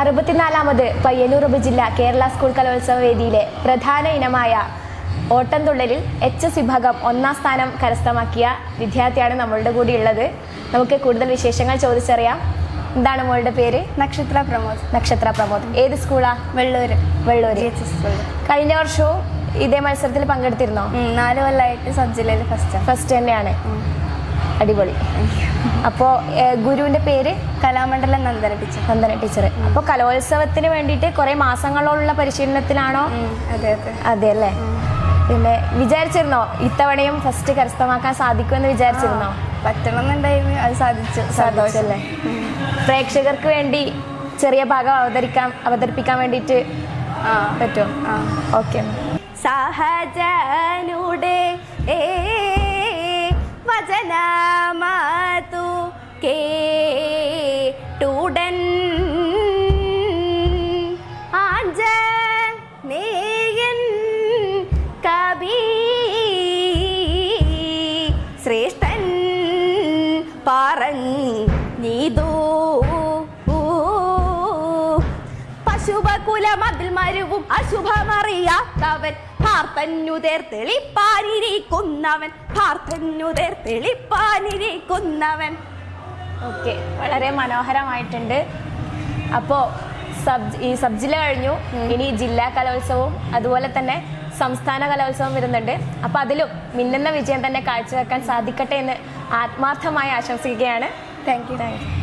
അറുപത്തിനാലാമത് പയ്യന്നൂർ ഉപജില്ല കേരള സ്കൂൾ കലോത്സവ വേദിയിലെ പ്രധാന ഇനമായ ഓട്ടംതുള്ളലിൽ എച്ച് എസ് വിഭാഗം ഒന്നാം സ്ഥാനം കരസ്ഥമാക്കിയ വിദ്യാർത്ഥിയാണ് നമ്മളുടെ കൂടെ ഉള്ളത് നമുക്ക് കൂടുതൽ വിശേഷങ്ങൾ ചോദിച്ചറിയാം. എന്താണ് മോളുടെ പേര്? നക്ഷത്ര പ്രമോദ്. നക്ഷത്ര പ്രമോദ്. ഏത് സ്കൂളാ? വെള്ളൂര്. വെള്ളൂര്. എച്ച് എസ് സ്കൂളിൽ കഴിഞ്ഞ വർഷവും ഇതേ മത്സരത്തിൽ പങ്കെടുത്തിരുന്നോ? നാല് കൊല്ലമായിട്ട് സബ് ജില്ലയിൽ ഫസ്റ്റ് ഫസ്റ്റ് തന്നെയാണ്. അടിപൊളി. അപ്പോൾ ഗുരുവിന്റെ പേര് കലാമണ്ഡലം നന്ദന ടീച്ചർ. നന്ദന ടീച്ചർ അപ്പോൾ കലോത്സവത്തിന് വേണ്ടിയിട്ട് കുറേ മാസങ്ങളോടുള്ള പരിശീലനത്തിലാണോ? അതെ അതെ. അതെ അല്ലേ? പിന്നെ വിചാരിച്ചിരുന്നോ ഇത്തവണയും ഫസ്റ്റ് കരസ്ഥമാക്കാൻ സാധിക്കുമെന്ന് വിചാരിച്ചിരുന്നോ? പറ്റണമെന്നുണ്ടായിരുന്നു. അത് സാധിച്ചു. സാധിച്ചല്ലേ പ്രേക്ഷകർക്ക് വേണ്ടി ചെറിയ ഭാഗം അവതരിക്കാൻ അവതരിപ്പിക്കാൻ വേണ്ടിയിട്ട് പറ്റും ഓക്കെ. സഹജനുടെ വചനമാതു കേട്ടുടൻ. നേയൻ കവി ശ്രേഷ്ഠൻ പറഞ്ഞീതോ. പശുപകുലമതിൽ മരുവും തവൻ പാർത്തന്നുതേർ തെളിപ്പാനിരിക്കുന്നവൻ. പാർത്തന്നുതേർ തെളിപ്പാനിരിക്കുന്നവൻ. ഓക്കെ വളരെ മനോഹരമായിട്ടുണ്ട്. അപ്പോൾ സബ് ഈ സബ് ജില്ല കഴിഞ്ഞു. ഇനി ജില്ലാ കലോത്സവവും അതുപോലെ തന്നെ സംസ്ഥാന കലോത്സവം വരുന്നുണ്ട്. അപ്പോൾ അതിലും മിന്നുന്ന വിജയം തന്നെ കാഴ്ചവെക്കാൻ സാധിക്കട്ടെ എന്ന് ആത്മാർത്ഥമായി ആശംസിക്കുകയാണ്. Thank you thank you